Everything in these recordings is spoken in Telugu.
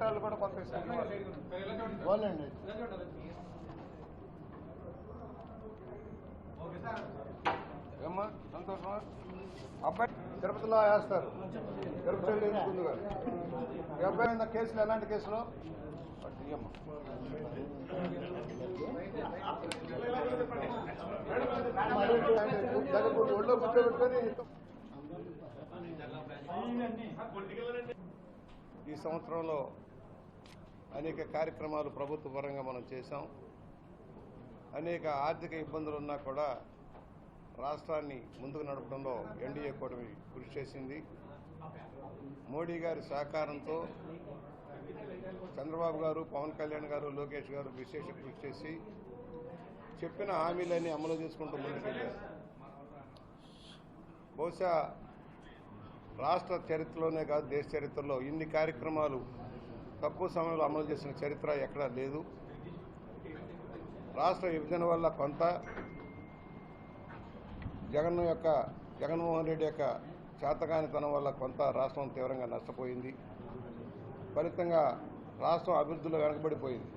వాళ్ళు కూడా కొంత ఇస్తారు. వాళ్ళండి. ఏమ్మా సంతోషమా? అబ్బాయి తిరుపతిలో వేస్తారు. తిరుపతి ముందుగా ఈ అబ్బాయి మీద కేసులు ఎలాంటి కేసులు? కూర్చో, ఒళ్ళో కూర్చోబెట్టుకొని ఈ సంవత్సరంలో అనేక కార్యక్రమాలు ప్రభుత్వ పరంగా మనం చేశాం. అనేక ఆర్థిక ఇబ్బందులు ఉన్నా కూడా రాష్ట్రాన్ని ముందుకు నడపడంలో ఎన్డీఏ కూటమి కృషి చేసింది. మోడీ గారి సహకారంతో చంద్రబాబు గారు పవన్ కళ్యాణ్ గారు లోకేష్ గారు విశేష కృషి చేసి చెప్పిన హామీలన్నీ అమలు చేసుకుంటూ ముందుకెళ్ళారు. బహుశా రాష్ట్ర చరిత్రలోనే కాదు దేశ చరిత్రలో ఇన్ని కార్యక్రమాలు తక్కువ సమయంలో అమలు చేసిన చరిత్ర ఎక్కడా లేదు. రాష్ట్ర విభజన వల్ల కొంత జగన్ యొక్క జగన్మోహన్ రెడ్డి యొక్క చేతకానితనం వల్ల కొంత రాష్ట్రం తీవ్రంగా నష్టపోయింది. ఫలితంగా రాష్ట్రం అభివృద్ధిలో వెనకబడిపోయింది.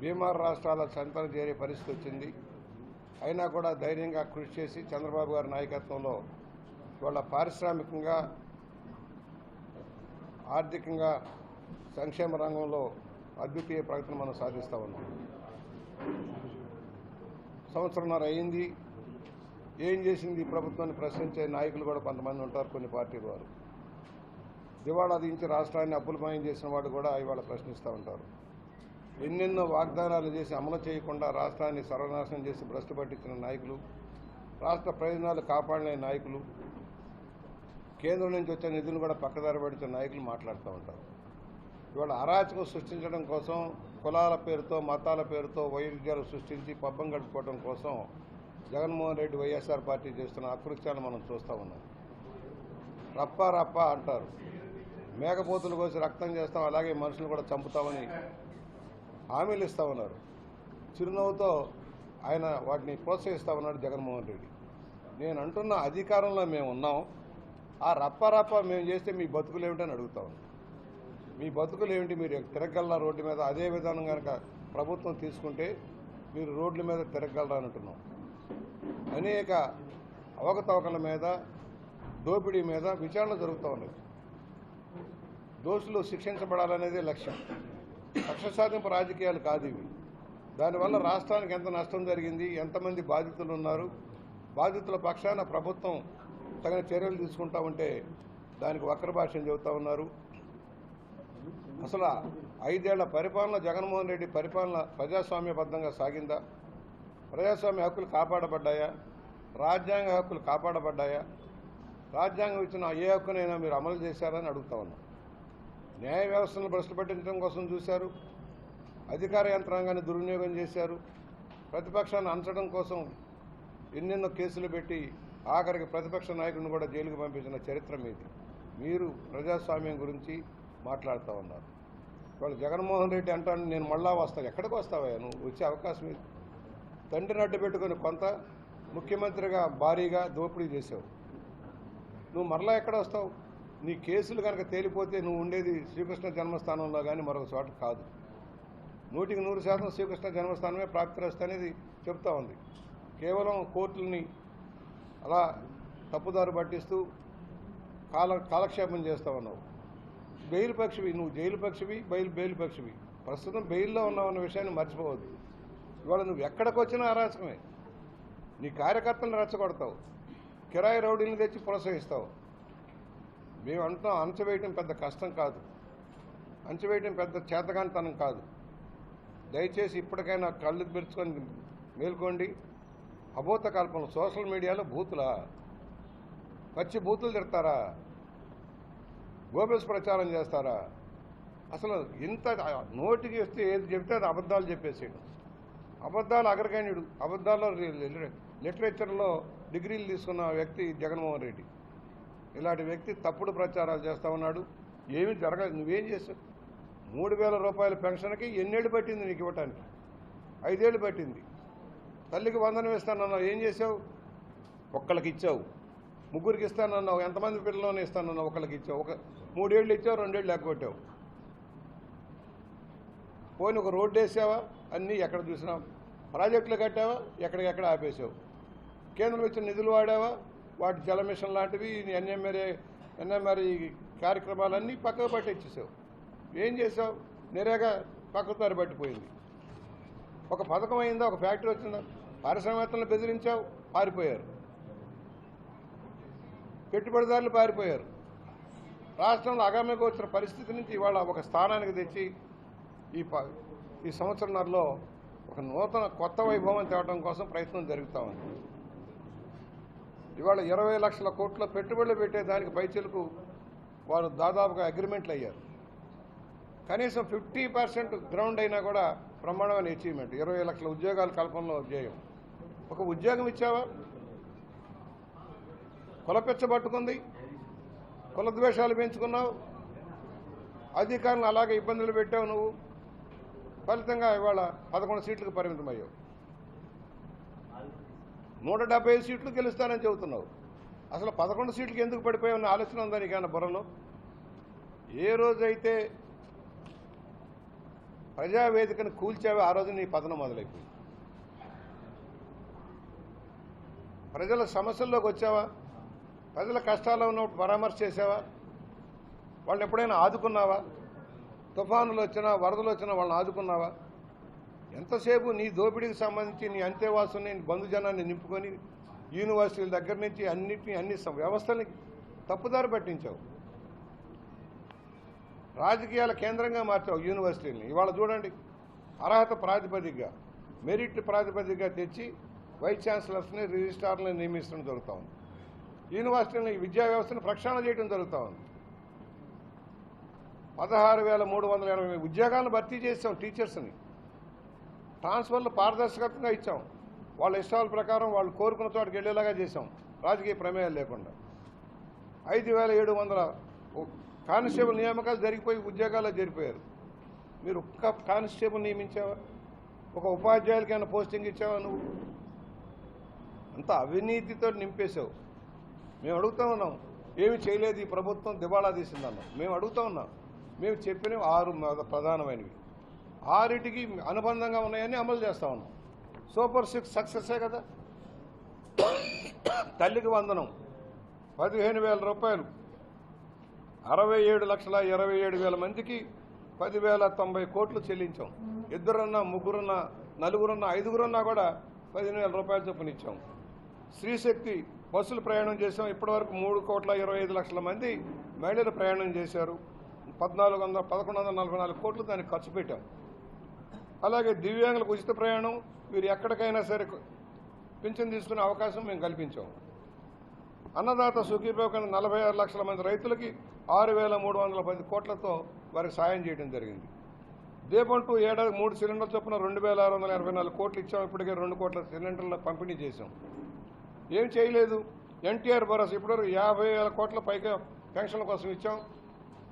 బీమార్ రాష్ట్రాల సంతన చేరే పరిస్థితి వచ్చింది. అయినా కూడా ధైర్యంగా కృషి చేసి చంద్రబాబు గారి నాయకత్వంలో వాళ్ళ పారిశ్రామికంగా ఆర్థికంగా సంక్షేమ రంగంలో అద్వితీయ ప్రగతిని మనం సాధిస్తూ ఉన్నాం. సంవత్సరంన్నర అయింది. ఏం చేసింది ఈ ప్రభుత్వాన్ని ప్రశ్నించే నాయకులు కూడా కొంతమంది ఉంటారు కొన్ని పార్టీల వారు. దివాళా దించి రాష్ట్రాన్ని అప్పులమయం చేసిన వాడు కూడా ఇవాళ ప్రశ్నిస్తూ ఉంటారు. ఎన్నెన్నో వాగ్దానాలు చేసి అమలు చేయకుండా రాష్ట్రాన్ని సర్వనాశనం చేసి భ్రష్టు పట్టించిన నాయకులు రాష్ట్ర ప్రయోజనాలు కాపాడలేని నాయకులు కేంద్రం నుంచి వచ్చే నిధులు కూడా పక్కదారి పడిచిన నాయకులు మాట్లాడుతూ ఉంటారు. ఇవాళ అరాచకం సృష్టించడం కోసం కులాల పేరుతో మతాల పేరుతో వైరుధ్యాలు సృష్టించి పబ్బం గడుపుకోవడం కోసం జగన్మోహన్ రెడ్డి వైఎస్ఆర్ పార్టీ చేస్తున్న అకృత్యాలు మనం చూస్తూ ఉన్నాం. రప్ప రప్ప అంటారు. మేకపోతులు కోసి రక్తం చేస్తాం అలాగే మనుషులు కూడా చంపుతామని హామీలు ఇస్తా ఉన్నారు. చిరునవ్వుతో ఆయన వాటిని ప్రోత్సహిస్తా ఉన్నాడు జగన్మోహన్ రెడ్డి. నేను అంటున్న అధికారంలో మేము ఉన్నాం. ఆ రప్ప రప్ప మేము చేస్తే మీ బతుకులు ఏమిటని అడుగుతా ఉన్నాం. మీ బతుకులు ఏమిటి? మీరు తిరగలరా రోడ్డు మీద? అదే విధానం కనుక ప్రభుత్వం తీసుకుంటే మీరు రోడ్ల మీద తిరగలరా అంటున్నాం. అనేక అవకతవకల మీద దోపిడీ మీద విచారణ జరుగుతూ ఉన్నాయి దోషులు శిక్షించబడాలనేదే లక్ష్యం. కక్ష సాధింపు రాజకీయాలు కాదు ఇవి. దానివల్ల రాష్ట్రానికి ఎంత నష్టం జరిగింది? ఎంతమంది బాధితులు ఉన్నారు? బాధితుల పక్షాన ప్రభుత్వం తగిన చర్యలు తీసుకుంటా ఉంటే దానికి వక్ర భాషను చెబుతా ఉన్నారు. అసలు ఐదేళ్ళ పరిపాలన జగన్మోహన్ రెడ్డి పరిపాలన ప్రజాస్వామ్యబద్ధంగా సాగిందా? ప్రజాస్వామ్య హక్కులు కాపాడబడ్డాయా? రాజ్యాంగ హక్కులు కాపాడబడ్డాయా? రాజ్యాంగం ఇచ్చిన ఏ హక్కునైనా మీరు అమలు చేశారని అడుగుతా ఉన్నాం. న్యాయ వ్యవస్థను భ్రష్టు పట్టించడం కోసం చూశారు. అధికార యంత్రాంగాన్ని దుర్వినియోగం చేశారు. ప్రతిపక్షాన్ని అంచడం కోసం ఎన్నెన్నో కేసులు పెట్టి ఆఖరికి ప్రతిపక్ష నాయకుడిని కూడా జైలుకు పంపించిన చరిత్ర మీది. మీరు ప్రజాస్వామ్యం గురించి మాట్లాడుతూ ఉన్నారు. వాళ్ళు జగన్మోహన్ రెడ్డి అంటాను నేను మళ్ళా వస్తాను. ఎక్కడికి వస్తావా నువ్వు? వచ్చే అవకాశం ఇది తండ్రిని అడ్డు పెట్టుకుని కొంత ముఖ్యమంత్రిగా భారీగా దోపిడీ చేసావు నువ్వు మరలా ఎక్కడ వస్తావు? నీ కేసులు కనుక తేలిపోతే నువ్వు ఉండేది శ్రీకృష్ణ జన్మస్థానంలో కానీ మరొక చోట కాదు. నూటికి నూరు శాతం శ్రీకృష్ణ జన్మస్థానమే ప్రాప్తిరస్తు అనేది చెప్తా ఉంది. కేవలం కోర్టులని అలా తప్పుదారు పట్టిస్తూ కాల కాలక్షేపం చేస్తా ఉన్నావు. బెయిల్ పక్షివి నువ్వు జైలు పక్షివి బయలు బెయిల్ పక్షివి. ప్రస్తుతం బెయిల్లో ఉన్నావు అన్న విషయాన్ని మర్చిపోవద్దు. ఇవాళ నువ్వు ఎక్కడికి వచ్చినా అరాచకమే. నీ కార్యకర్తలను రెచ్చగొడతావు. కిరాయి రౌడీని తెచ్చి ప్రోత్సహిస్తావు. మేము అంటాం అంచవేయటం పెద్ద కష్టం కాదు. అంచవేయటం పెద్ద చేతగానితనం కాదు. దయచేసి ఇప్పటికైనా కళ్ళు పెరుచుకొని మేల్కోండి. అభూత కల్పన సోషల్ మీడియాలో బూతులా? పచ్చి బూతులు తిడతారా? గోబెల్స్ ప్రచారం చేస్తారా? అసలు ఇంత నోటికి వస్తే ఏది చెప్తే అది అబద్ధాలు చెప్పేసాడు. అబద్ధాలు అగ్రగణ్యుడు. అబద్ధాల్లో లిటరేచర్లో డిగ్రీలు తీసుకున్న వ్యక్తి జగన్మోహన్ రెడ్డి. ఇలాంటి వ్యక్తి తప్పుడు ప్రచారాలు చేస్తా ఉన్నాడు. ఏమీ జరగదు నువ్వేం చేసావు? మూడు వేల రూపాయల పెన్షన్కి ఎన్నేళ్ళు పట్టింది నీకు ఇవ్వటానికి? ఐదేళ్ళు పట్టింది. తల్లికి వందనం ఇస్తానన్నావు. ఏం చేసావు? ఒక్కళ్ళకి ఇచ్చావు. ముగ్గురికి ఇస్తానన్నావు. ఎంతమంది పిల్లలోనే ఇస్తానన్నావు? ఒకళ్ళకి ఇచ్చావు. ఒక మూడేళ్ళు ఇచ్చావు రెండేళ్ళు లేకపోయావు. పోయిన ఒక రోడ్డు వేసావా? అన్నీ ఎక్కడ చూసినా ప్రాజెక్టులు కట్టావా? ఎక్కడికెక్కడ ఆపేసావు కేంద్రం ఇచ్చిన నిధులు వాడావా? వాటి జల మిషన్ లాంటివి ఎన్ఎంఆర్ఏ ఎన్ఎంఆర్ఈ కార్యక్రమాలన్నీ పక్కకు పట్టించేసావు ఏం చేసావు నిరేగా పక్కదారి పట్టిపోయింది ఒక పథకం అయిందా? ఒక ఫ్యాక్టరీ వచ్చిందా? పారిశ్రామికవేత్తలను బెదిరించావు? పారిపోయారు. పెట్టుబడిదారులు పారిపోయారు. రాష్ట్రంలో అగామికి వచ్చిన పరిస్థితి నుంచి ఇవాళ ఒక స్థానానికి తెచ్చి ఈ ప ఈ సంవత్సరంలో ఒక నూతన కొత్త వైభవం తేవడం కోసం ప్రయత్నం జరుగుతూ ఉంది. ఇవాళ ఇరవై లక్షల కోట్ల పెట్టుబడులు పెట్టే దానికి పైచలకు వారు దాదాపుగా అగ్రిమెంట్లు అయ్యారు. కనీసం ఫిఫ్టీ పర్సెంట్ గ్రౌండ్ అయినా కూడా బ్రహ్మాండమైన అచీవ్మెంట్ ఇరవై లక్షల ఉద్యోగాల కల్పనలో జయం ఒక ఉద్యోగం ఇచ్చావా? కులపెచ్చబట్టుకుంది. కులద్వేషాలు పెంచుకున్నావు. అధికారులు అలాగే ఇబ్బందులు పెట్టావు నువ్వు. ఫలితంగా ఇవాళ పదకొండు సీట్లకు పరిమితమయ్యావు. నూట డెబ్బై ఐదు సీట్లు గెలుస్తానని చెబుతున్నావు. అసలు పదకొండు సీట్లకు ఎందుకు పడిపోయావు ఆలోచన ఉందా నీకన్నా బుర్రలో? ఏ రోజైతే ప్రజావేదికను కూల్చావో ఆ రోజు నీ పతనం మొదలైపోయింది. ప్రజల సమస్యల్లోకి వచ్చావా? ప్రజల కష్టాల్లో ఉన్నప్పుడు పరామర్శ చేసావా? వాళ్ళని ఎప్పుడైనా ఆదుకున్నావా? తుఫానులు వచ్చినా వరదలు వచ్చినా వాళ్ళని ఆదుకున్నావా? ఎంతసేపు నీ దోపిడీకి సంబంధించి నీ అంతేవాసుని బంధుజనాన్ని నింపుకొని యూనివర్సిటీల దగ్గర నుంచి అన్నిటినీ అన్ని వ్యవస్థల్ని తప్పుదారి పట్టించావు. రాజకీయాల కేంద్రంగా మార్చావు యూనివర్సిటీని ఇవాళ చూడండి అర్హత ప్రాతిపదికగా మెరిట్ ప్రాతిపదికగా తెచ్చి వైస్ ఛాన్సలర్స్ని రిజిస్ట్రార్లని నియమించడం జరుగుతూ ఉంది. యూనివర్సిటీని విద్యా వ్యవస్థను ప్రక్షాళన చేయడం జరుగుతూ ఉంది. పదహారు వేల మూడు వందల ఎనభై ఉద్యోగాలను భర్తీ చేసాం టీచర్స్ని. ట్రాన్స్ఫర్లు పారదర్శకంగా ఇచ్చాం. వాళ్ళ ఇష్టాల ప్రకారం వాళ్ళు కోరుకున్న చోటుకి వెళ్ళేలాగా చేసాం రాజకీయ ప్రమేయాలు లేకుండా. ఐదు వేల ఏడు వందల కానిస్టేబుల్ నియామకాలు జరిగిపోయి ఉద్యోగాల్లో జరిపోయారు మీరు ఒక్క కానిస్టేబుల్ నియమించావా? ఒక ఉపాధ్యాయులకి పోస్టింగ్ ఇచ్చావా నువ్వు? అంత అవినీతితో నింపేశావు. మేము అడుగుతా ఉన్నాం. ఏమి చేయలేదు ఈ ప్రభుత్వం దివాళా తీసిందన్నాం. మేము అడుగుతా ఉన్నాం. మేము చెప్పినవి ఆరు ప్రధానమైనవి. ఆరిటికి అనుబంధంగా ఉన్నాయని అమలు చేస్తా ఉన్నాం. సూపర్ సిక్స్ సక్సెసే కదా? తల్లికి వందనం. పదిహేను వేల రూపాయలు. అరవై ఏడు లక్షల ఇరవై ఏడు వేల మందికి పదివేల తొంభై కోట్లు చెల్లించాం. ఇద్దరున్నా ముగ్గురున్నా నలుగురున్నా ఐదుగురున్నా కూడా పదిహేను వేల రూపాయల చొప్పున ఇచ్చాం. శ్రీశక్తి బస్సులు ప్రయాణం చేసాం ఇప్పటివరకు మూడు కోట్ల ఇరవై ఐదు లక్షల మంది మహిళలు ప్రయాణం చేశారు. పద్నాలుగు వందల పదకొండు వందల నలభై నాలుగు కోట్లు దానికి ఖర్చు పెట్టాం. అలాగే దివ్యాంగులకు ఉచిత ప్రయాణం వీరు ఎక్కడికైనా సరే పింఛన్ తీసుకునే అవకాశం మేము కల్పించాం. అన్నదాత సుఖీభావ నలభై ఆరు లక్షల మంది రైతులకి ఆరు వేల మూడు వందల పది కోట్లతో వారికి సాయం చేయడం జరిగింది. దీపం టూ ఏడాది మూడు సిలిండర్ చొప్పున రెండు వేల ఆరు వందల ఎనభై నాలుగు కోట్లు ఇచ్చాం. ఇప్పటికే రెండు కోట్ల సిలిండర్ల పంపిణీ చేశాం. ఏం చేయలేదు. ఎన్టీఆర్ భరోసా ఇప్పటివరకు యాభై వేల కోట్ల పైగా పెన్షన్ల కోసం ఇచ్చాం.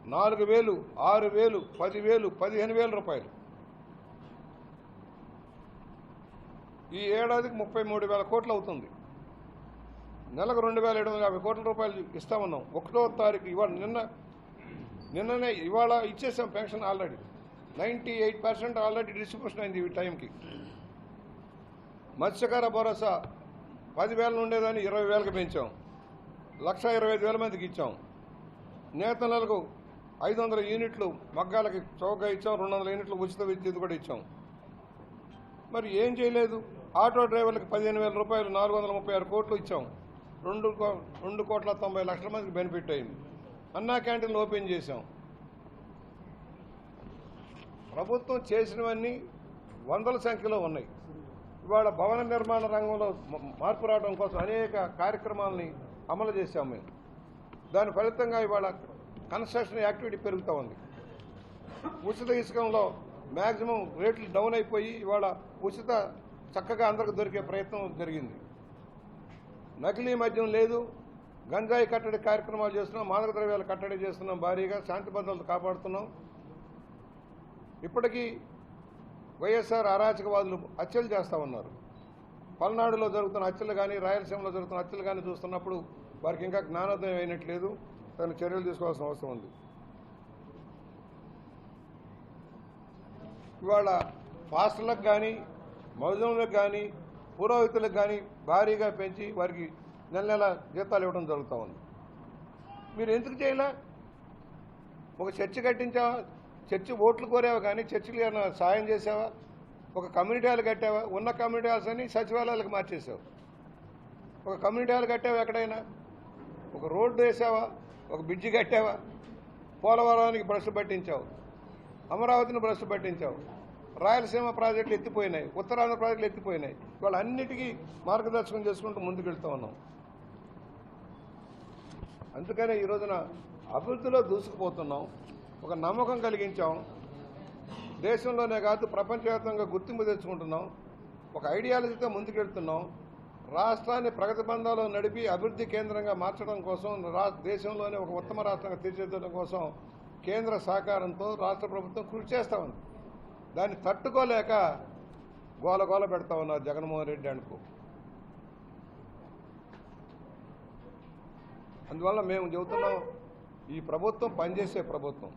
నాలుగు వేలు ఆరు వేలు పదివేలు పదిహేను వేల రూపాయలు. ఈ ఏడాదికి ముప్పై మూడు వేల కోట్లు అవుతుంది. నెలకు రెండు వేల ఏడు వందల యాభై కోట్ల రూపాయలు ఇస్తామన్నాం. ఒకటో తారీఖు ఇవాళ నిన్న నిన్ననే ఇవాళ ఇచ్చేసాం pension already. Ninety eight percent already distribution అయింది ఈ టైంకి. మత్స్యకార భరోసా పదివేలు ఉండేదాన్ని ఇరవై వేలకు పెంచాం. లక్ష ఇరవై ఐదు వేల మందికి ఇచ్చాం. నేతలకు ఐదు వందల యూనిట్లు మగ్గాలకి చౌకగా ఇచ్చాం. రెండు వందల యూనిట్లు ఉచిత విద్యుత్ కూడా ఇచ్చాం. మరి ఏం చేయలేదు? ఆటో డ్రైవర్లకు పదిహేను వేల రూపాయలు నాలుగు వందల ముప్పై ఆరు కోట్లు ఇచ్చాం. రెండు రెండు కోట్ల తొంభై లక్షల మందికి బెనిఫిట్ అయింది. అన్నా క్యాంటీన్లు ఓపెన్ చేశాం. ప్రభుత్వం చేసినవన్నీ వందల సంఖ్యలో ఉన్నాయి. ఇవాళ భవన నిర్మాణ రంగంలో మార్పు రావడం కోసం అనేక కార్యక్రమాలని అమలు చేశాం మేము. దాని ఫలితంగా ఇవాళ కన్స్ట్రక్షన్ యాక్టివిటీ పెరుగుతూ ఉంది. ఉచిత ఇసుకంలో మ్యాక్సిమం రేట్లు డౌన్ అయిపోయి ఇవాళ ఉచిత చక్కగా అందరికి దొరికే ప్రయత్నం జరిగింది. నకిలీ మద్యం లేదు. గంజాయి కట్టడి కార్యక్రమాలు చేస్తున్నాం. మాదక ద్రవ్యాలు కట్టడి చేస్తున్నాం. భారీగా శాంతి భద్రతలు కాపాడుతున్నాం. ఇప్పటికీ వైఎస్ఆర్ అరాచకవాదులు హత్యలు చేస్తూ ఉన్నారు. పల్నాడులో జరుగుతున్న హత్యలు కానీ రాయలసీమలో జరుగుతున్న హత్యలు కానీ చూస్తున్నప్పుడు వారికి ఇంకా జ్ఞానోదయం అయినట్లేదు. తను చర్యలు తీసుకోవాల్సిన అవసరం ఉంది. ఇవాళ పాస్టర్లకు కానీ మౌజంలకు కానీ పురోహితులకు కానీ భారీగా పెంచి వారికి నెల నెల జీతాలు ఇవ్వడం జరుగుతూ ఉంది. మీరు ఎందుకు చేయలే? ఒక చర్చి కట్టించా చర్చి ఓట్లు కోరావా కానీ చర్చిలు ఏమైనా సాయం చేసావా? ఒక కమ్యూనిటీ హాల్ కట్టావా? ఉన్న కమ్యూనిటీ హాల్స్ అన్ని సచివాలయాలకు మార్చేసావు ఒక కమ్యూనిటీ హాల్ కట్టావా ఎక్కడైనా? ఒక రోడ్డు వేసావా? ఒక బ్రిడ్జి కట్టావా? పోలవరానికి బ్రష్ పట్టించావు. అమరావతిని బ్రష్ పట్టించావు. రాయలసీమ ప్రాజెక్టులు ఎత్తిపోయినాయి. ఉత్తరాంధ్ర ప్రాజెక్టులు ఎత్తిపోయినాయి. వాళ్ళ అన్నిటికీ మార్గదర్శకం చేసుకుంటూ ముందుకెళ్తూ ఉన్నాం. అందుకనే ఈ రోజున అభివృద్ధిలో దూసుకుపోతున్నాం. ఒక నమ్మకం కలిగించాం. దేశంలోనే కాదు ప్రపంచవ్యాప్తంగా గుర్తింపు తెచ్చుకుంటున్నాం. ఒక ఐడియాలజీతో ముందుకెళ్తున్నాం. రాష్ట్రాన్ని ప్రగతి బంధాలు నడిపి అభివృద్ధి కేంద్రంగా మార్చడం కోసం రా దేశంలోనే ఒక ఉత్తమ రాష్ట్రంగా తీర్చిదిద్దడం కోసం కేంద్ర సహకారంతో రాష్ట్ర ప్రభుత్వం కృషి చేస్తూ ఉంది. దాన్ని తట్టుకోలేక గోల గోల పెడతా ఉన్నారు జగన్మోహన్ రెడ్డి అనుకో అందువల్ల మేము చెబుతున్నాం ఈ ప్రభుత్వం పనిచేసే ప్రభుత్వం.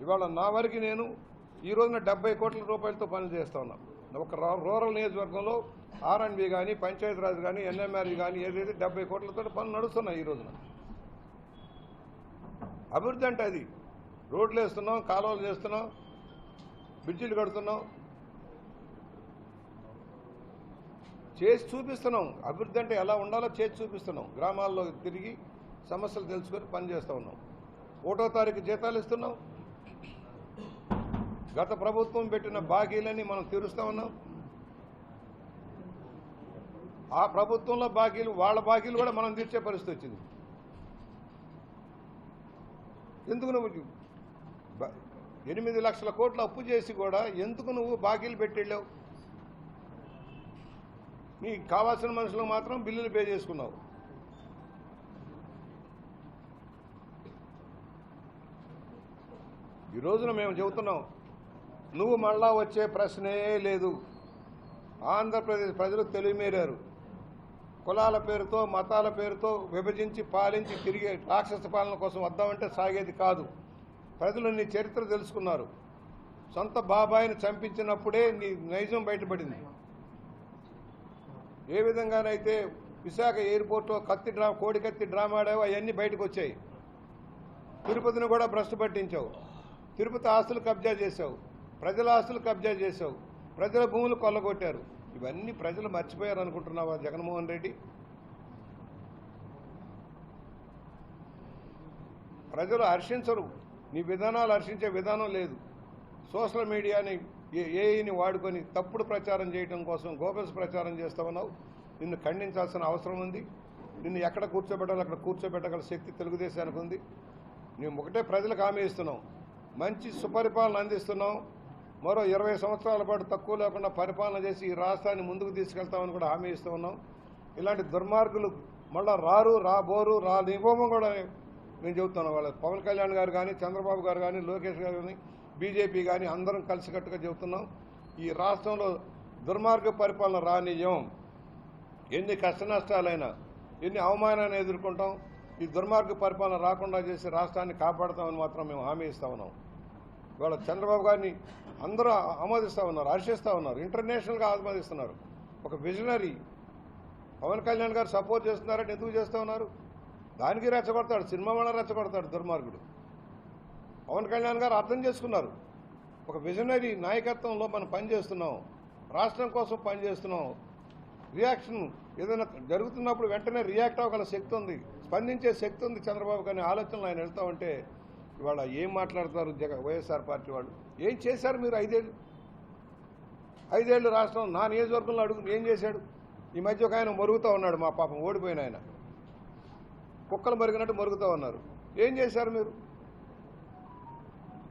ఇవాళ నా వరకు నేను ఈ రోజున డెబ్బై కోట్ల రూపాయలతో పనులు చేస్తూ ఉన్నాం. ఒక రూరల్ నియోజకవర్గంలో ఆర్ఎండ్బి కానీ పంచాయతీరాజ్ కానీ ఎన్ఎంఆర్ఈ కానీ ఏదైతే డెబ్బై కోట్లతో పనులు నడుస్తున్నాయి ఈ రోజున. అభివృద్ధి అంటే అది. రోడ్లు వేస్తున్నాం కాలువలు చేస్తున్నాం బ్రిడ్జిలు కడుతున్నాం. చేసి చూపిస్తున్నాం. అభివృద్ధి అంటే ఎలా ఉండాలో చేసి చూపిస్తున్నాం. గ్రామాల్లో తిరిగి సమస్యలు తెలుసుకొని పనిచేస్తూ ఉన్నాం. ఒకటో తారీఖు జీతాలు ఇస్తున్నాం. గత ప్రభుత్వం పెట్టిన బాకీలని మనం తీరుస్తా ఉన్నాం. ఆ ప్రభుత్వంలో బాకీలు వాళ్ళ బాకీలు కూడా మనం తీర్చే పరిస్థితి వచ్చింది. ఎందుకు నువ్వు ఎనిమిది లక్షల కోట్లు అప్పు చేసి కూడా ఎందుకు నువ్వు బాకీలు పెట్టెళ్ళావు? నీకు కావాల్సిన మనుషులకు మాత్రం బిల్లులు పే చేసుకున్నావు. ఈ రోజున మేము చెబుతున్నాం నువ్వు మళ్ళా వచ్చే ప్రశ్నే లేదు. ఆంధ్రప్రదేశ్ ప్రజలు తెలివిమేరారు. కులాల పేరుతో మతాల పేరుతో విభజించి పాలించి తిరిగే రాక్షస పాలన కోసం వద్దామంటే సాగేది కాదు. ప్రజలు నీ చరిత్ర తెలుసుకున్నారు. సొంత బాబాయిని చంపించినప్పుడే నీ నైజం బయటపడింది. ఏ విధంగానైతే విశాఖ ఎయిర్పోర్ట్లో కత్తి డ్రా కోడి కత్తి డ్రామా ఆడావో అవన్నీ బయటకు వచ్చాయి తిరుపతిని కూడా భ్రష్టు పట్టించావు. తిరుపతి ఆస్తులు కబ్జా చేశావు ప్రజల ఆస్తులు కబ్జా చేశావు ప్రజల భూములు కొల్లగొట్టారు. ఇవన్నీ ప్రజలు మర్చిపోయారు అనుకుంటున్నావా జగన్మోహన్ రెడ్డి? ప్రజలు హర్షించరు. నీ విధానాలు హర్షించే విధానం లేదు. సోషల్ మీడియాని ఏఐని వాడుకొని తప్పుడు ప్రచారం చేయడం కోసం గోబెల్స్ ప్రచారం చేస్తా ఉన్నావు. నిన్ను ఖండించాల్సిన అవసరం ఉంది. నిన్ను ఎక్కడ కూర్చోబెట్టాలో అక్కడ కూర్చోబెట్టగల శక్తి తెలుగుదేశానికి ఉంది. మేము ఒకటే ప్రజలకు హామీ ఇస్తున్నాం మంచి సుపరిపాలన అందిస్తున్నాం. మరో ఇరవై సంవత్సరాల పాటు తక్కువ లేకుండా పరిపాలన చేసి ఈ రాష్ట్రాన్ని ముందుకు తీసుకెళ్తామని కూడా హామీ ఇస్తూ ఉన్నాం. ఇలాంటి దుర్మార్గులు మళ్ళా రారు రాబోరు రా కూడా నేను చెబుతున్నాను వాళ్ళ పవన్ కళ్యాణ్ గారు కానీ చంద్రబాబు గారు కానీ లోకేష్ గారు కానీ బీజేపీ కానీ అందరం కలిసికట్టుగా చెబుతున్నాం. ఈ రాష్ట్రంలో దుర్మార్గ పరిపాలన రానియం ఎన్ని కష్ట నష్టాలైనా ఎన్ని అవమానాన్ని ఎదుర్కొంటాం. ఈ దుర్మార్గ పరిపాలన రాకుండా చేసి రాష్ట్రాన్ని కాపాడుతామని మాత్రం మేము హామీ ఇస్తా ఉన్నాం. ఇవాళ చంద్రబాబు గారిని అందరూ ఆమోదిస్తూ ఉన్నారు హర్షిస్తూ ఉన్నారు ఇంటర్నేషనల్గా ఆమోదిస్తున్నారు. ఒక విజనరీ. పవన్ కళ్యాణ్ గారు సపోర్ట్ చేస్తున్నారంటే ఎందుకు చేస్తూ ఉన్నారు? దానికి రెచ్చగొడతాడు సినిమా వల్ల రెచ్చగొడతాడు దుర్మార్గుడు. పవన్ కళ్యాణ్ గారు అర్థం చేసుకున్నారు. ఒక విజనరీ నాయకత్వంలో మనం పనిచేస్తున్నాం రాష్ట్రం కోసం పనిచేస్తున్నాం రియాక్షన్ ఏదైనా జరుగుతున్నప్పుడు వెంటనే రియాక్ట్ అవ్వగల శక్తి ఉంది. స్పందించే శక్తి ఉంది చంద్రబాబు కానీ ఆలోచనలు ఆయన వెళ్తా ఉంటే ఇవాళ ఏం మాట్లాడతారు జగ వైఎస్ఆర్ పార్టీ వాళ్ళు? ఏం చేశారు మీరు ఐదేళ్ళు? ఐదేళ్ళు రాష్ట్రం నా నియోజకవర్గంలో అడుగు ఏం చేశాడు? ఈ మధ్య ఒక ఆయన మరుగుతూ ఉన్నాడు మా పాపం ఓడిపోయిన ఆయన. కుక్కలు మరిగినట్టు మరుగుతూ ఉన్నారు. ఏం చేశారు మీరు?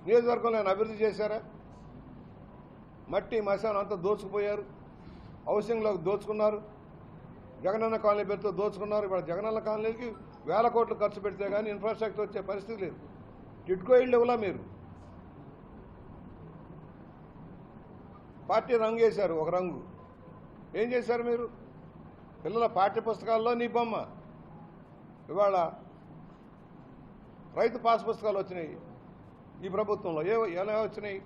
నియోజకవర్గంలో ఆయన అభివృద్ధి చేశారా? మట్టి మశానం అంతా దోచుకుపోయారు. హౌసింగ్లోకి దోచుకున్నారు. జగనన్న కాలనీ పేరుతో దోచుకున్నారు. ఇప్పుడు జగనన్న కాలనీకి వేల కోట్లు ఖర్చు పెడితే కానీ ఇన్ఫ్రాస్ట్రక్చర్ వచ్చే పరిస్థితి లేదు. టిట్కో ఇళ్ళు ఇవ్వలా మీరు? పార్టీ రంగు వేశారు ఒక రంగు. ఏం చేశారు మీరు? పిల్లల పాఠ్య పుస్తకాల్లో నీ బొమ్మ. ఇవాళ రైతు పాస్ పుస్తకాలు వచ్చినాయి ఈ ప్రభుత్వంలో. ఏ ఎలా వచ్చినాయి?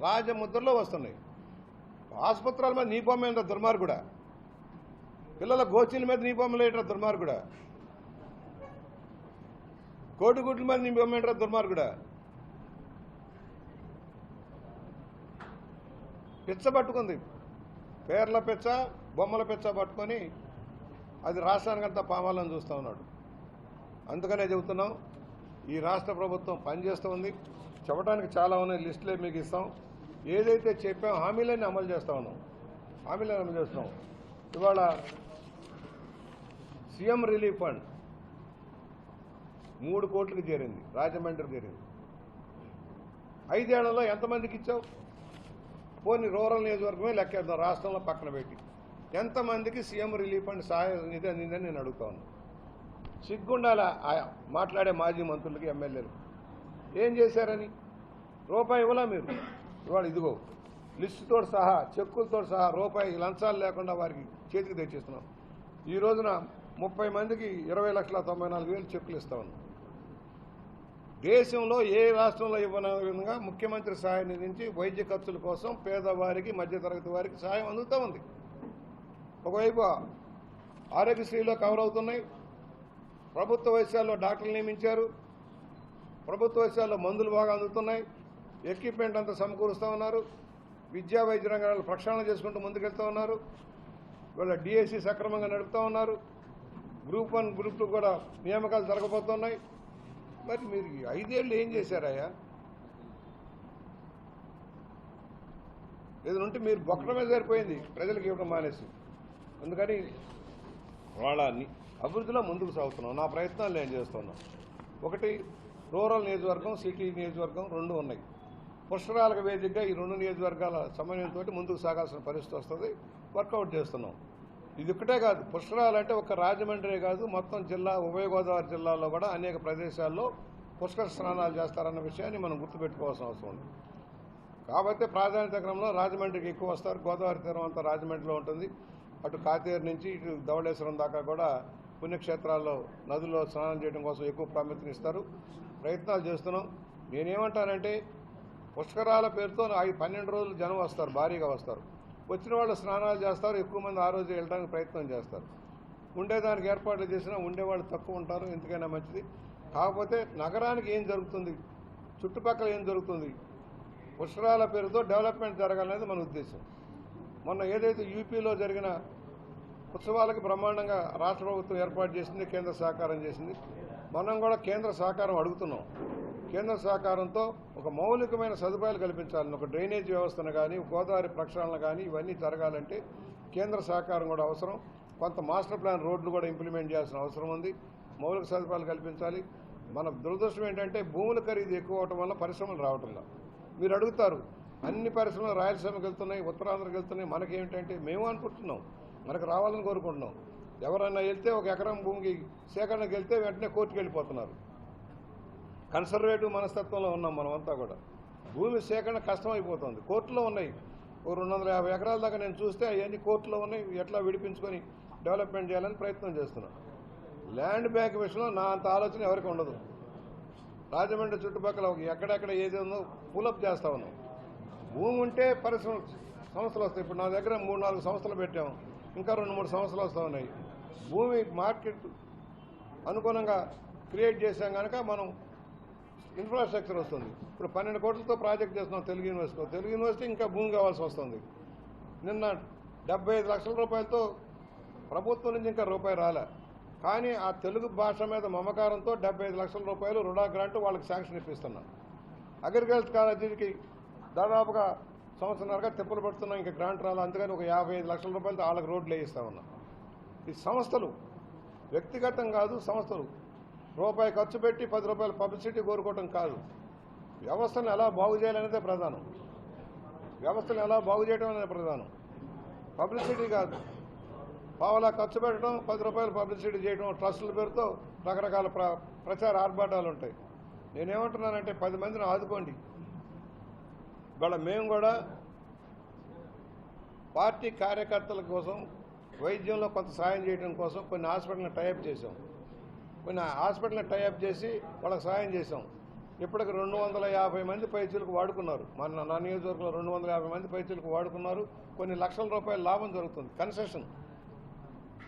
రాజముద్రలో వస్తున్నాయి. ఆసుపత్రుల మీద నీ బొమ్మ ఏంటో దుర్మార్గుడా? పిల్లల గోచీల మీద నీ బొమ్మలు ఏంటో దుర్మార్గుడా? కోడిగుడ్ల మీద నీ బొమ్మ ఏంటరా దుర్మార్గుడా? పిచ్చ పట్టుకుంది. పేర్ల పిచ్చ బొమ్మల పిచ్చ పట్టుకొని అది రాష్ట్రానికంతా పామాలని చూస్తూ ఉన్నాడు. అందుకనే చెబుతున్నాం ఈ రాష్ట్ర ప్రభుత్వం పనిచేస్తూ ఉంది. చెప్పడానికి చాలా ఉన్నాయి లిస్టులే మీకు ఇస్తాం. ఏదైతే చెప్పామో హామీలన్నీ అమలు చేస్తూ ఉన్నాం. హామీలన్నీ అమలు చేస్తున్నాం. ఇవాళ సీఎం రిలీఫ్ ఫండ్. మూడు కోట్లకు చేరింది రాజమండ్రి చేరింది. ఐదేళ్ళలో ఎంతమందికి ఇచ్చావు? పోనీ రూరల్ నియోజకవర్గమే లెక్కేద్దాం రాష్ట్రంలో పక్కన పెట్టి. ఎంతమందికి సీఎం రిలీఫ్ ఫండ్ సహాయ నిధి అందిందని నేను అడుగుతా ఉన్నాను సిగ్గుండాల మాట్లాడే మాజీ మంత్రులకి ఎమ్మెల్యేలు ఏం చేశారని? రూపాయి ఇవ్వలా మీరు? ఇవాళ ఇదిగో లిస్టుతో సహా చెక్కులతో సహా రూపాయి లంచాలు లేకుండా వారికి చేతికి తెచ్చిస్తున్నాం. ఈ రోజున ముప్పై మందికి ఇరవై లక్షల తొంభై నాలుగు వేలు చెక్కులు ఇస్తా ఉన్నాం. దేశంలో ఏ రాష్ట్రంలో ఇవ్వని విధంగా ముఖ్యమంత్రి సహాయ నిధి నుంచి వైద్య ఖర్చుల కోసం పేదవారికి మధ్యతరగతి వారికి సహాయం అందుతూ ఉంది. ఒకవైపు ఆరోగ్యశ్రీలో కవర్ అవుతున్నాయి. ప్రభుత్వ వైద్యాల్లో డాక్టర్లు నియమించారు. ప్రభుత్వ వైద్యాల్లో మందులు బాగా అందుతున్నాయి. ఎక్విప్మెంట్ అంతా సమకూరుస్తూ ఉన్నారు. విద్యా వైద్య రంగాల్లో ప్రక్షాళన చేసుకుంటూ ముందుకెళ్తూ ఉన్నారు. వీళ్ళ డిఎస్సి సక్రమంగా నడుపుతూ ఉన్నారు. గ్రూప్ వన్ గ్రూప్ టూ కూడా నియామకాలు జరగబోతున్నాయి. మరి మీరు ఐదేళ్ళు ఏం చేశారయ్యా? ఏదైనా ఉంటే మీరు బొక్కడమే సరిపోయింది. ప్రజలకు ఇవ్వడం మానేసి. అందుకని వాళ్ళ అభివృద్ధిలో ముందుకు సాగుతున్నాం. నా ప్రయత్నాలు నేను చేస్తున్నాను. ఒకటి రూరల్ నియోజకవర్గం సిటీ నియోజకవర్గం రెండు ఉన్నాయి. పుష్కరాలకు వేదికగా ఈ రెండు నియోజకవర్గాల సమన్వయంతో ముందుకు సాగాల్సిన పరిస్థితి వస్తుంది. వర్కౌట్ చేస్తున్నాం. ఇది ఒక్కటే కాదు పుష్కరాలు అంటే ఒక రాజమండ్రి కాదు మొత్తం జిల్లా ఉభయ గోదావరి జిల్లాలో కూడా అనేక ప్రదేశాల్లో పుష్కర స్నానాలు చేస్తారన్న విషయాన్ని మనం గుర్తుపెట్టుకోవాల్సిన అవసరం ఉంది. కాబట్టి ప్రాధాన్యత క్రమంలో రాజమండ్రికి ఎక్కువ వస్తారు. గోదావరి తీరం అంతా రాజమండ్రిలో ఉంటుంది. అటు కాతేరు నుంచి ఇటు ధవళేశ్వరం దాకా కూడా పుణ్యక్షేత్రాల్లో నదుల్లో స్నానం చేయడం కోసం ఎక్కువ ప్రాముఖ్యత ఇస్తారు. ప్రయత్నాలు చేస్తున్నాం. నేనేమంటానంటే పుష్కరాల పేరుతో ఐదు పన్నెండు రోజులు జనం వస్తారు భారీగా వస్తారు. వచ్చిన వాళ్ళు స్నానాలు చేస్తారు ఎక్కువ మంది ఆ రోజు వెళ్ళడానికి ప్రయత్నం చేస్తారు. ఉండేదానికి ఏర్పాట్లు చేసినా ఉండేవాళ్ళు తక్కువ ఉంటారు ఎందుకైనా మంచిది. కాకపోతే నగరానికి ఏం జరుగుతుంది? చుట్టుపక్కల ఏం జరుగుతుంది? పుష్కరాల పేరుతో డెవలప్మెంట్ జరగాలనేది మన ఉద్దేశం. మొన్న ఏదైతే యూపీలో జరిగిన ఉత్సవాలకు బ్రహ్మాండంగా రాష్ట్ర ప్రభుత్వం ఏర్పాటు చేసింది కేంద్ర సహకారం చేసింది మనం కూడా కేంద్ర సహకారం అడుగుతున్నాం. కేంద్ర సహకారంతో ఒక మౌలికమైన సదుపాయాలు కల్పించాలని ఒక డ్రైనేజ్ వ్యవస్థను కానీ గోదావరి ప్రక్షాళన కానీ ఇవన్నీ జరగాలంటే కేంద్ర సహకారం కూడా అవసరం. కొంత మాస్టర్ ప్లాన్ రోడ్లు కూడా ఇంప్లిమెంట్ చేయాల్సిన అవసరం ఉంది. మౌలిక సదుపాయాలు కల్పించాలి. మన దురదృష్టం ఏంటంటే భూముల ఖరీదు ఎక్కువ అవటం వల్ల పరిశ్రమలు రావటం మీరు అడుగుతారు అన్ని పరిశ్రమలు రాయలసీమకి వెళ్తున్నాయి ఉత్తరాంధ్రకి వెళ్తున్నాయి మనకేమిటంటే మేము అనుకుంటున్నాం. మనకు రావాలని కోరుకుంటున్నాం. ఎవరన్నా వెళ్తే ఒక ఎకరం భూమికి సేకరణకి వెళ్తే వెంటనే కోర్టుకు వెళ్ళిపోతున్నారు కన్సర్వేటివ్ మనస్తత్వంలో ఉన్నాం మనమంతా కూడా. భూమి సేకరణ కష్టం అయిపోతుంది కోర్టులో ఉన్నాయి. ఓ రెండు వందల యాభై ఎకరాల దాకా నేను చూస్తే అవన్నీ కోర్టులో ఉన్నాయి. ఎట్లా విడిపించుకొని డెవలప్మెంట్ చేయాలని ప్రయత్నం చేస్తున్నాను. ల్యాండ్ బ్యాంక్ విషయంలో నా అంత ఆలోచన ఎవరికి ఉండదు. రాజమండ్రి చుట్టుపక్కల ఒక ఎక్కడెక్కడ ఏది ఉందో పులప్ చేస్తా ఉన్నాం. భూమి ఉంటే పరిశ్రమ సంస్థలు వస్తాయి. ఇప్పుడు నా దగ్గర మూడు నాలుగు సంస్థలు పెట్టాము. ఇంకా రెండు మూడు సంస్థలు వస్తూ ఉన్నాయి. భూమి మార్కెట్ అనుగుణంగా క్రియేట్ చేసాం కనుక మనం ఇన్ఫ్రాస్ట్రక్చర్ వస్తుంది. ఇప్పుడు పన్నెండు కోట్లతో ప్రాజెక్ట్ చేస్తున్నాం తెలుగు యూనివర్సిటీలో. తెలుగు యూనివర్సిటీ ఇంకా భూమి కావాల్సి వస్తుంది. నిన్న డెబ్బై ఐదు లక్షల రూపాయలతో ప్రభుత్వం నుంచి ఇంకా రూపాయి రాలే. కానీ ఆ తెలుగు భాష మీద మమకారంతో డెబ్బై లక్షల రూపాయలు రుణా గ్రాంట్ వాళ్ళకి శాంక్షన్ ఇప్పిస్తున్నాం. అగ్రికల్చర్ కాలేజీకి దాదాపుగా సంవత్సరాలుగా తిప్పలు పడుతున్నాం ఇంకా గ్రాంట్ రాలి. అందుకని ఒక యాభై ఐదు లక్షల రూపాయలతో వాళ్ళకి రోడ్లు వేయిస్తా ఉన్నాం. ఈ సంస్థలు వ్యక్తిగతం కాదు సంస్థలు రూపాయి ఖర్చు పెట్టి పది రూపాయలు పబ్లిసిటీ కోరుకోవటం కాదు. వ్యవస్థను ఎలా బాగు చేయాలనేదే ప్రధానం. వ్యవస్థను ఎలా బాగు చేయడం అనేది ప్రధానం. పబ్లిసిటీ కాదు. పావలా ఖర్చు పెట్టడం పది రూపాయలు పబ్లిసిటీ చేయడం ట్రస్టుల పేరుతో రకరకాల ప్ర ప్రచార ఆర్భాటాలు ఉంటాయి. నేనేమంటున్నానంటే పది మందిని ఆదుకోండి. ఇవాళ మేము కూడా పార్టీ కార్యకర్తల కోసం వైద్యంలో కొంత సాయం చేయడం కోసం కొన్ని హాస్పిటల్ని టైప్ చేసాం కొన్ని హాస్పిటల్ని టైఅప్ చేసి వాళ్ళకి సహాయం చేసాం ఇప్పటికి రెండు వందల యాభై మంది పైచీలకు వాడుకున్నారు. మన నా నియోజకవర్గంలో రెండు వందల యాభై మంది పైచీలకు వాడుకున్నారు. కొన్ని లక్షల రూపాయల లాభం జరుగుతుంది. కన్సెషన్.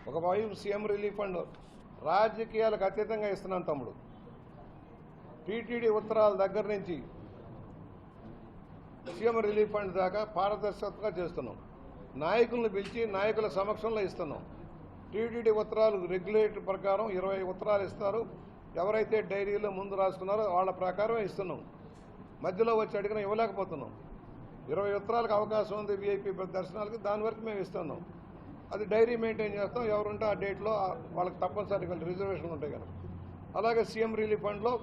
ఒక వైపు సీఎం రిలీఫ్ ఫండ్ రాజకీయాలకు అతీతంగా ఇస్తున్నాను తమ్ముడు. టీటీడీ ఉత్తరాల దగ్గర నుంచి సీఎం రిలీఫ్ ఫండ్ దాకా పారదర్శకతగా చేస్తున్నాం. నాయకులను పిలిచి నాయకుల సమక్షంలో ఇస్తున్నాం. టీటీడీ ఉత్తరాలు రెగ్యులేటర్ ప్రకారం ఇరవై ఉత్తరాలు ఇస్తారు. ఎవరైతే డైరీలో ముందు రాసుకున్నారో వాళ్ళ ప్రకారం ఇస్తున్నాం. మధ్యలో వచ్చి అడిగినా ఇవ్వలేకపోతున్నాం. ఇరవై ఉత్తరాలకు అవకాశం ఉంది విఐపి దర్శనాలకి దాని వరకు మేము ఇస్తున్నాం. అది డైరీ మెయింటైన్ చేస్తాం. ఎవరుంటే ఆ డేట్లో వాళ్ళకి తప్పనిసరిగా రిజర్వేషన్ ఉంటాయి కదా. అలాగే సీఎం రిలీఫ్ ఫండ్లో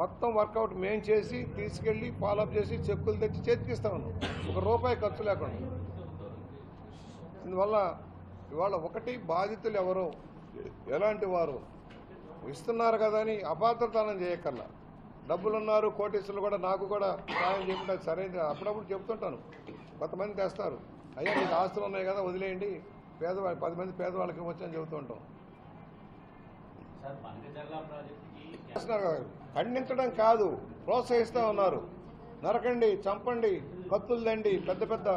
మొత్తం వర్కౌట్ మేము చేసి తీసుకెళ్ళి ఫాలోఅప్ చేసి చెక్కులు తెచ్చి చేతికిస్తా. ఉన్నాం ఒక రూపాయి ఖర్చు లేకుండా. అందువల్ల ఇవాళ ఒకటి బాధితులు ఎవరో? ఎలాంటి వారు? ఇస్తున్నారు కదా అని అపాత్రతనం చేయక్కర్లా డబ్బులున్నారు కోటీసులు కూడా నాకు కూడా సాయం చేయకుండా సరైన అప్పుడప్పుడు చెప్తుంటాను. కొంతమంది తెస్తారు. అయ్యా మీకు ఆస్తులు ఉన్నాయి కదా వదిలేయండి. పేదవాళ్ళ పది మంది పేదవాళ్ళకి ఇవ్వచ్చు అని చెబుతూ ఉంటాం. సార్ పనకచర్ల ప్రాజెక్టుకి చేస్తున్నారు కదా. ఖండించడం కాదు ప్రోత్సహిస్తూ ఉన్నారు. నరకండి చంపండి కత్తులు దండి పెద్ద పెద్ద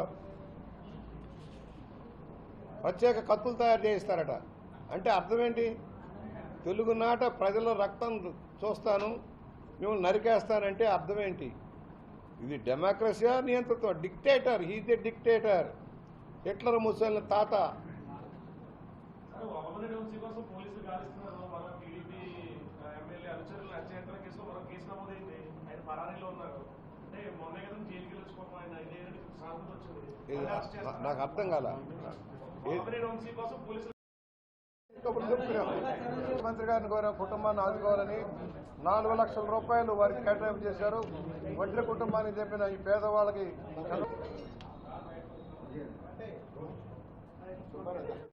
ప్రత్యేక కత్తులు తయారు చేయిస్తారట. అంటే అర్థం ఏంటి తెలుగునాట ప్రజల రక్తం చూస్తాను మిమ్మల్ని నరికేస్తానంటే అర్థం ఏంటి ఇది డెమోక్రసీయా నియంత్రిత్వం dictator he's a dictator. Hitler ముసలిన తాత. నాకు అర్థం కాల. ముఖ్యమంత్రి గారిని కోరా కుటుంబాన్ని ఆదుకోవాలని నాలుగు లక్షల రూపాయలు వారికి కేటాయింపు చేశారు. వడ్ల కుటుంబానికి చెప్పిన ఈ పేదవాళ్ళకి